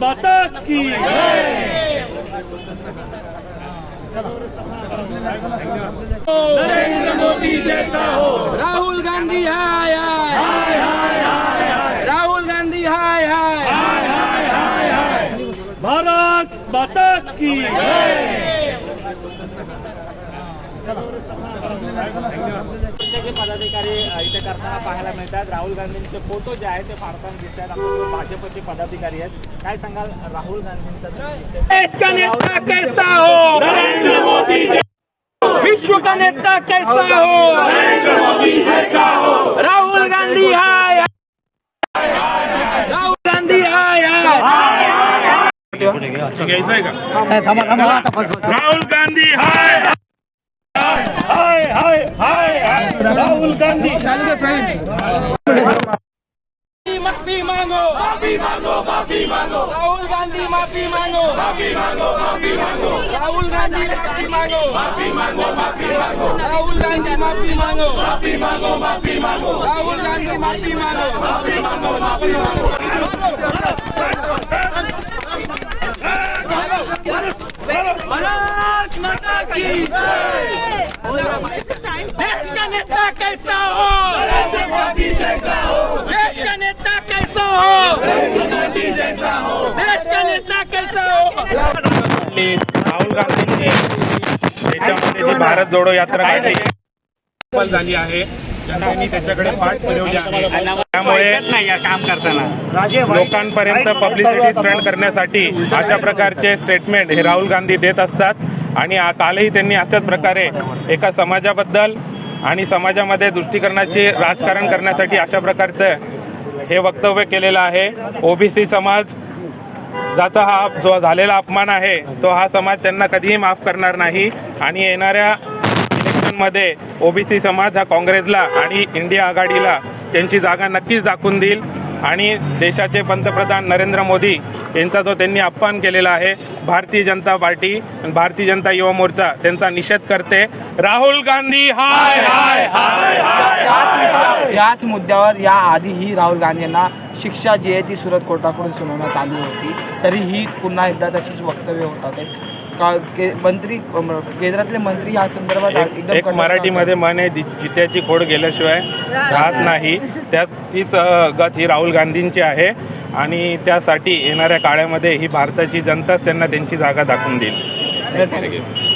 भारतात की नरेंद्र मोदी जैसा हो। राहुल गांधी हाय हाय। हाय राहुल गांधी हाय हाय। भारत भारतात की जय। जे पदाधिकारी इथे करताना पाहायला मिळतात. राहुल गांधींचे फ़ोटो जे आहेत ते फाडताना दिसतात आपल्यासोबत भाजपचे पदाधिकारी आहेत. काय सांगाल राहुल गांधींचा जो विषय- देश का नेता कैसा हो? नरेंद्र मोदी विश्व का नेता कैसा हो? नरेंद्र मोदी जैसा हो. राहुल गांधी हाय राहुल गांधी हाय हाय. राहुल गांधी हाय हाय. राहुल गांधी माफी मांगो माफी मांगो माफी मांगो राहुल गांधी माफी मांगो माफी मांगो माफी मांगो राहुल गांधी माफी मांगो माफी मांगो माफी मांगो राहुल गांधी माफी मांगो माफी मांगो माफी मांगो राहुल गांधी माफी मांगो माफी मांगो माफी मांगो भारत माता की का नेता कैसा हो? नरेंद्र मोदी जैसा हो। देश का नेता कैसा हो? नरेंद्र मोदी जैसा हो। देश का नेता कैसा हो? आपली राहुल गांधींची देशामध्ये जी भारत जोडो यात्रा काढली सफल झाली आहे. जनतेने त्याच्याकडे पाठ फिरवली आहे. त्यामुळे काम करताना लोकांपर्यंत पब्लिसिटी स्प्रेड करण्यासाठी अशा प्रकारचे स्टेटमेंट हे राहुल गांधी देत असतात. आणि कालही त्यांनी अशाच प्रकारे एका समाजाबद्दल आणि समाजामध्ये तुष्टीकरणाचे राजकारण करण्यासाठी अशा प्रकारचं हे वक्तव्य केलेलं आहे. ओबीसी समाज ज्याचा हा जो झालेला अपमान आहे तो हा समाज त्यांना कधीही माफ करणार नाही. आणि येणाऱ्या इलेक्शनमध्ये ओबीसी समाज हा काँग्रेसला आणि इंडिया आघाडीला त्यांची जागा नक्कीच दाखवून देईल. आणि देशाचे पंतप्रधान नरेंद्र मोदी यांचा जो त्यांनी अपमान केलेला आहे भारतीय जनता पार्टी आणि भारतीय जनता युवा मोर्चा त्यांचा निषेध करते. राहुल गांधी हाय हाय हाय हाय याच याच मुद्द्यावर या आधीही राहुल गांधी यांना शिक्षा जी आहे ती सुरत कोर्टाकडून सुनावण्यात आली होती. तरीही पुन्हा एकदा तशीच वक्तव्य होतात आहेत. का के- मंत्री केंद्रातले मंत्री या संदर्भात एक मराठीमध्ये म्हण आहे "जि- जित्याची खोड गेल्याशिवाय राहत नाही. त्यात तीच गत ही राहुल गांधींची आहे आणि त्यासाठी येणाऱ्या काळामध्ये ही भारताची जनताच त्यांना त्यांची जागा दाखवून देईल.